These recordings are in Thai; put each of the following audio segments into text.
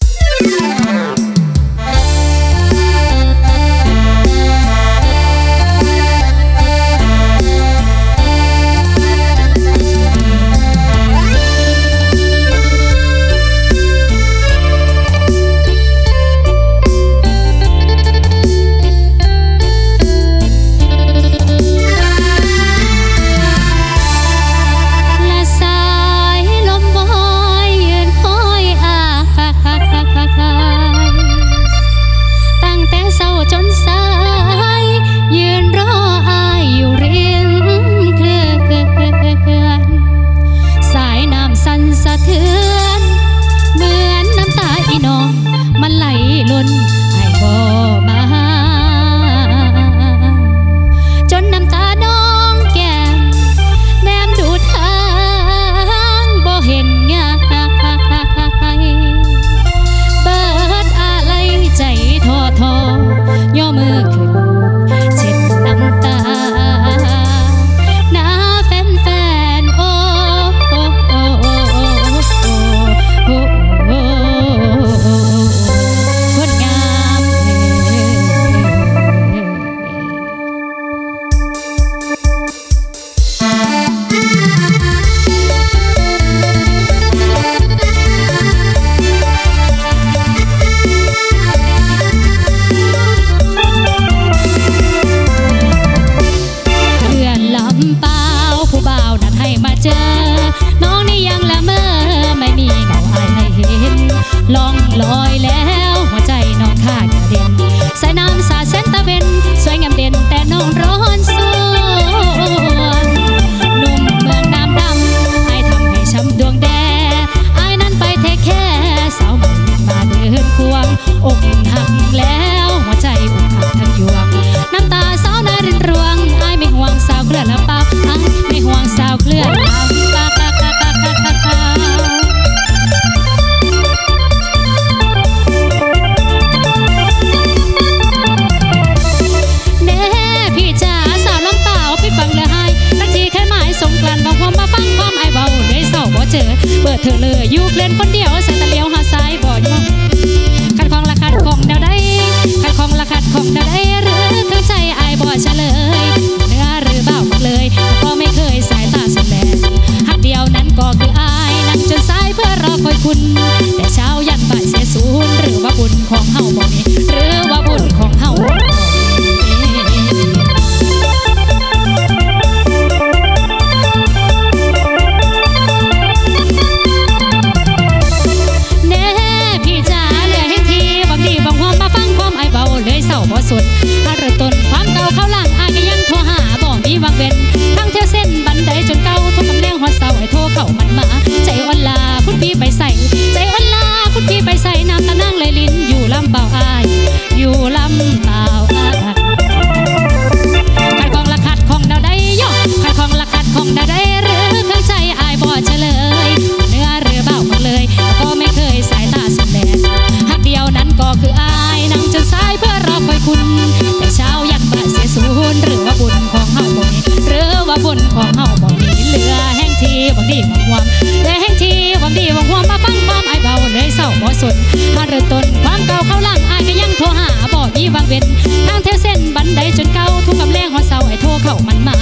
Música น้องนี่ยังละเมอไม่มีเงาหายให้เห็นลองลอยแล้ว หัวใจน้องข้าเด่นสายน้ำสาดแสนตะ เธอเลยอยู่เล่นคนเดียวใส่ตะเลียวหาซ้ายบ่อยมองขัดของละขัดของเดาได้ขัดของละขัดของเดาได้หรือเข้าใจไอ้บ่เฉลยเนื้อหรือเบาเลยก็ไม่เคยสายตาสแลงหักเดียวนั้นก็คืออายนั่งจนสายเพื่อรอคอยคุณ แต่เช้ายันบ่ายเสียสูนหรือว่าบุญของเฮาบ่มีหรือ มันมา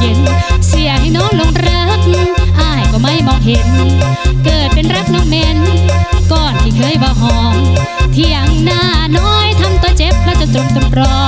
เย็น เสียให้น้องลงรักอายก็ไม่มองเห็น เกิดเป็นรักน้องเมนก่อนที่เคยบ่หอม เที่ยงหน้าน้อยทำตัวเจ็บแล้วจะจมจนปลอ